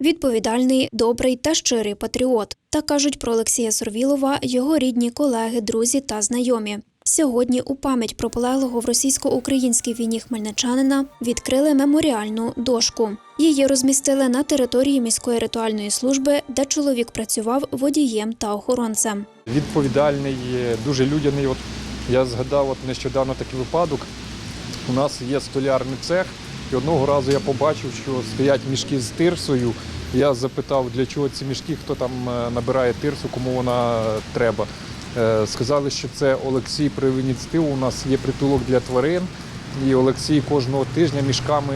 Відповідальний, добрий та щирий патріот. Так кажуть про Олексія Сорвілова його рідні, колеги, друзі та знайомі. Сьогодні у пам'ять про полеглого в російсько-українській війні хмельничанина відкрили меморіальну дошку. Її розмістили на території міської ритуальної служби, де чоловік працював водієм та охоронцем. відповідальний, дуже людяний. От я згадав от нещодавно такий випадок. У нас є столярний цех, і одного разу я побачив, що стоять мішки з тирсою. Я запитав, для чого ці мішки, хто там е, набирає тирсу, кому вона треба. Е, Сказали, що це Олексій ініціативу. У нас є притулок для тварин, і Олексій кожного тижня мішками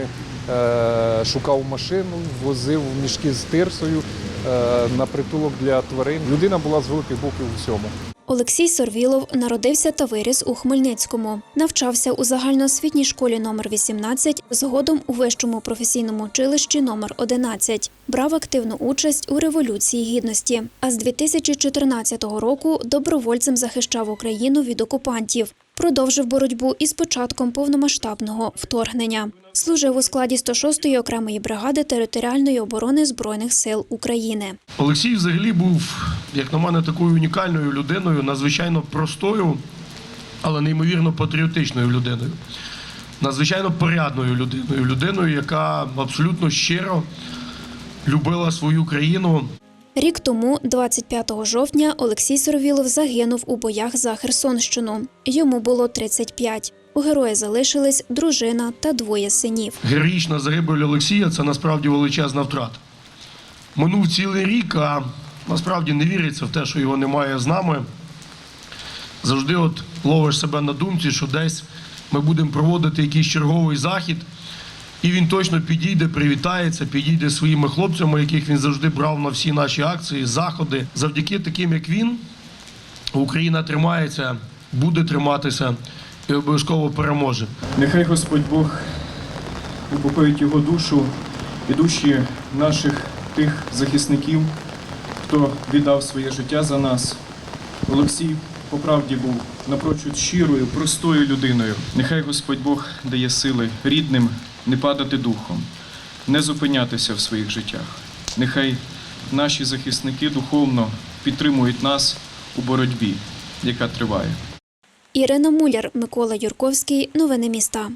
шукав машину, возив мішки з тирсою е, на притулок для тварин. Людина була з великої букви у всьому. Олексій Сорвілов народився та виріс у Хмельницькому. Навчався у загальноосвітній школі номер 18, згодом у вищому професійному училищі номер 11. Брав активну участь у революції гідності. А з 2014 року добровольцем захищав Україну від окупантів. Продовжив боротьбу із початком повномасштабного вторгнення. Служив у складі 106-ї окремої бригади територіальної оборони збройних сил України. Олексій взагалі був, як на мене, такою унікальною людиною, надзвичайно простою, але неймовірно патріотичною людиною. Надзвичайно порядною людиною, людиною, яка абсолютно щиро любила свою країну. Рік тому, 25 жовтня, Олексій Сорвілов загинув у боях за Херсонщину. Йому було 35. У героя залишились дружина та двоє синів. Героїчна загибель Олексія це насправді величезна втрата. Минув цілий рік, а насправді не віриться в те, що його немає з нами. Завжди от ловиш себе на думці, що десь ми будемо проводити якийсь черговий захід, і він точно підійде, привітається, підійде своїми хлопцями, яких він завжди брав на всі наші акції, заходи. Завдяки таким, як він, Україна тримається, буде триматися і обов'язково переможе. Нехай Господь Бог упокоїть його душу і душі наших тих захисників, хто віддав своє життя за нас. Олексій по правді був напрочуд щирою, простою людиною. Нехай Господь Бог дає сили рідним не падати духом, не зупинятися в своїх життях. Нехай наші захисники духовно підтримують нас у боротьбі, яка триває. Ірина Муляр, Микола Юрковський. Новини міста.